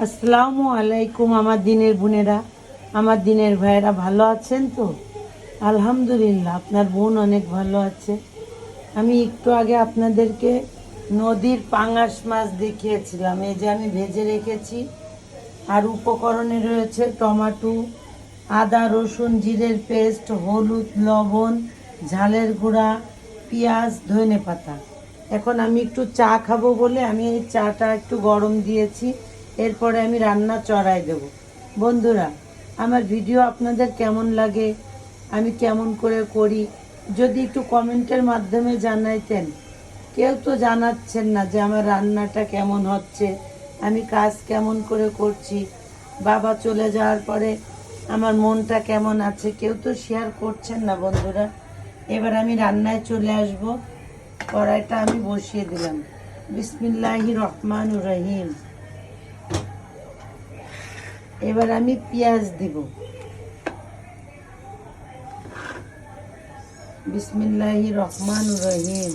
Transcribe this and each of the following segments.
আসসালামু আলাইকুম আমার দিনের বোনেরা, আমার দিনের ভাইয়েরা ভালো আছেন তো? আলহামদুলিল্লাহ, আপনার বোন অনেক ভালো আছে। আমি একটু আগে আপনাদেরকে নদীর পাঙাশ মাছ দেখিয়েছিলাম। এই যে আমি ভেজে রেখেছি। আর উপকরণে রয়েছে টমাটো, আদা, রসুন, জিরের পেস্ট, হলুদ, লবণ, ঝালের গুঁড়া, পেঁয়াজ ধনে পাতা এখন আমি একটু চা খাব বলে আমি এই চাটা একটু গরম দিয়েছি। এরপরে আমি রান্না চড়াই দেব। বন্ধুরা, আমার ভিডিও আপনাদের কেমন লাগে, আমি কেমন করে করি, যদি একটু কমেন্টের মাধ্যমে জানাইতেন। কেউ তো জানাচ্ছেন না যে আমার রান্নাটা কেমন হচ্ছে, আমি কাজ কেমন করে করছি, বাবা চলে যাওয়ার পরে আমার মনটা কেমন আছে, কেউ তো শেয়ার করছেন না বন্ধুরা। এবার আমি রান্নায় চলে আসব, কড়াইটা আমি বসিয়ে দিলাম। বিসমিল্লাহি রহমান রহিম। এবার আমি পেঁয়াজ দিব। বিসমিল্লাহ রহমান রহিম।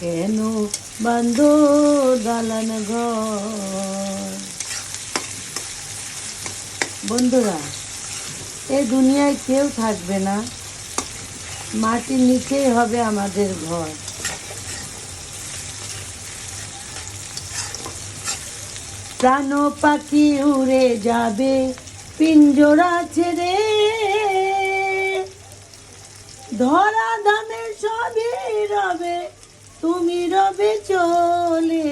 কেন বান্ধ দালান বন্ধুরা, এই দুনিয়ায় কেউ থাকবে না। মাটির নিচেই হবে আমাদের ঘর। প্রাণ পাখি উড়ে যাবে, পিঞ্জরা ছেড়ে। ধরা তুমি চলে?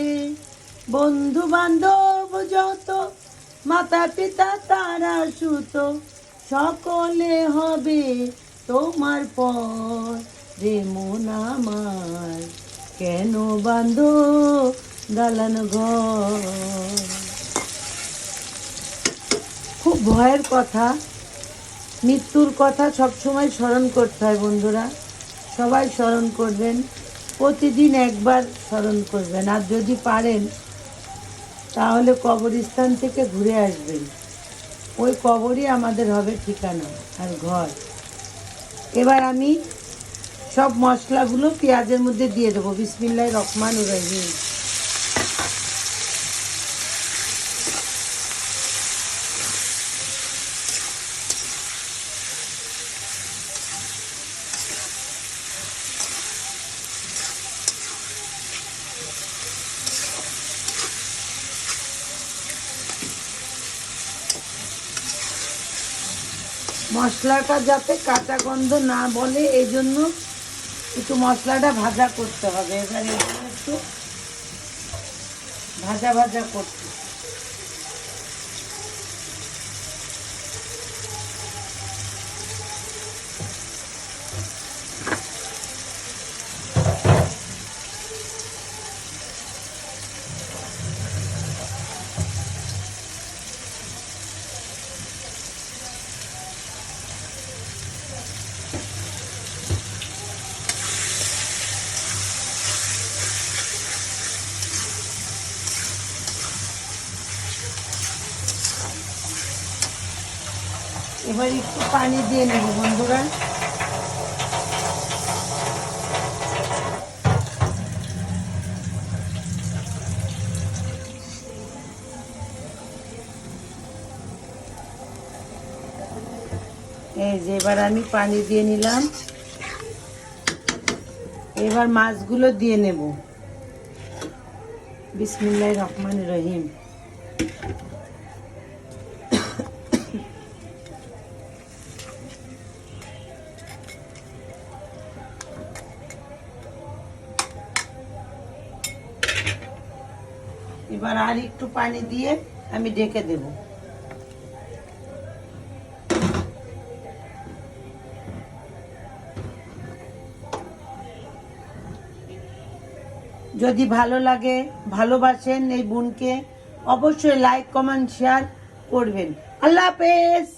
বন্ধু বান্ধব যত মাতা পিতা তারা সুত, সকলে হবে তোমার পর। রে মন আমার, কেন বান্ধ দালান ঘর? খুব ভয়ের কথা, মৃত্যুর কথা সবসময় স্মরণ করতে হয় বন্ধুরা। সবাই স্মরণ করবেন। প্রতিদিন একবার স্মরণ করবেন। আর যদি পারেন, তাহলে কবরস্থান থেকে ঘুরে আসবেন। ওই কবরই আমাদের হবে ঠিকানা আর ঘর। এবার আমি সব মশলাগুলো পেঁয়াজের মধ্যে দিয়ে দেবো। বিসমিল্লাহ রকমান রহিম। মশলাটা যাতে কাঁচা গন্ধ না বলে এই জন্য একটু মশলাটা ভাজা করতে হবে। এবারে একটু ভাজা ভাজা করতে এবার একটু পানি দিয়ে নেব, বন্ধুরা। এই যে এবার আমি পানি দিয়ে নিলাম। এবার মাছগুলো দিয়ে নেব। বিসমিল্লাহ রহমান রহিম। এবার আর একটু পানি দিয়ে আমি ডেকে দেব। যদি ভালো লাগে, ভালোবাসেন এই বোনকে, অবশ্যই লাইক কমেন্ট শেয়ার করবেন। আল্লাহ হাফেজ!